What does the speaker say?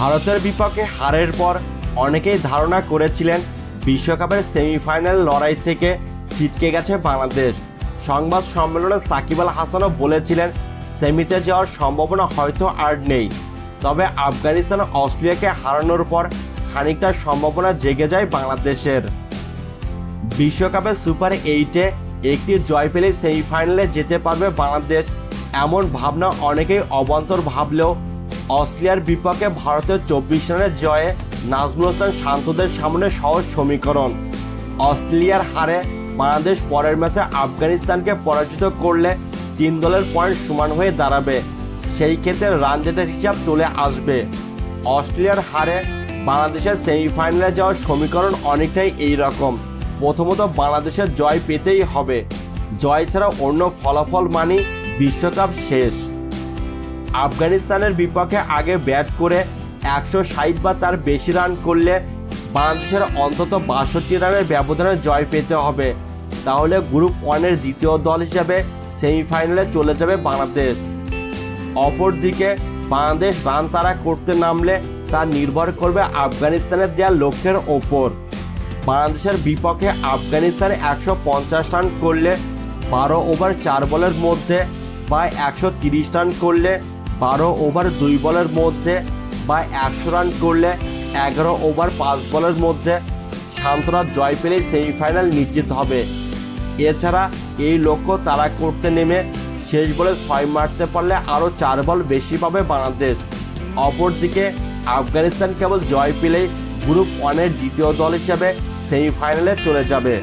ভারতের বিপক্ষে হারের পর অনেকেই ধারণা করেছিলেন বিশ্বকাপের সেমিফাইনাল লড়াই থেকে ছিটকে গেছে বাংলাদেশ। সংবাদ সম্মেলনে সাকিব আল হাসানও বলেছিলেন, সেমিতে যাওয়ার সম্ভাবনা হয়তো আর নেই। তবে আফগানিস্তান অস্ট্রেলিয়াকে হারানোর পর খানিকটা সম্ভাবনা জেগে যায় বাংলাদেশের। বিশ্বকাপের সুপার এইটে একটি জয় পেলে সেমিফাইনালে যেতে পারবে বাংলাদেশ, এমন ভাবনা অনেকেই অবান্তর ভাবলেও অস্ট্রেলিয়ার বিপক্ষে ভারতের চব্বিশ রানের জয়ে নাজমুল হাসান শান্তদের সামনে সহজ সমীকরণ। অস্ট্রেলিয়ার হারে বাংলাদেশ পরের ম্যাচে আফগানিস্তানকে পরাজিত করলে তিন দলের পয়েন্ট সমান হয়ে দাঁড়াবে। সেই ক্ষেত্রে রান জেটের হিসাব চলে আসবে। অস্ট্রেলিয়ার হারে বাংলাদেশের সেমিফাইনালে যাওয়ার সমীকরণ অনেকটাই এই রকম প্রথমত বাংলাদেশের জয় পেতেই হবে। জয় ছাড়া অন্য ফলাফল মানি বিশ্বকাপ শেষ। আফগানিস্তানের বিপক্ষে আগে ব্যাট করে একশো ষাট বা তার বেশি রান করলে বাংলাদেশের অন্তত বাষট্টি রানের ব্যবধানে জয় পেতে হবে। তাহলে গ্রুপ ওয়ানের দ্বিতীয় দল হিসাবে সেমিফাইনালে চলে যাবে বাংলাদেশ। অপরদিকে বাংলাদেশ রান তারা করতে নামলে তা নির্ভর করবে আফগানিস্তানের দেওয়া লক্ষ্যের ওপর। বাংলাদেশের বিপক্ষে আফগানিস্তানে একশো পঞ্চাশ রান করলে বারো ওভার চার বলের মধ্যে বা একশো তিরিশ রান করলে বারো ওভার দুই বলের মধ্যে বা একশো রান করলে এগারো ওভার পাঁচ বলের মধ্যে শান্তরা জয় পেলেই সেমিফাইনাল নিশ্চিত হবে। এছাড়া এই লক্ষ্য তারা করতে নেমে শেষ বলে ছয় মারতে পারলে আরও চার বল বেশি পাবে বাংলাদেশ। অপরদিকে আফগানিস্তান কেবল জয় পেলেই গ্রুপ ওয়ানের দ্বিতীয় দল হিসাবে সেমিফাইনালে চলে যাবে।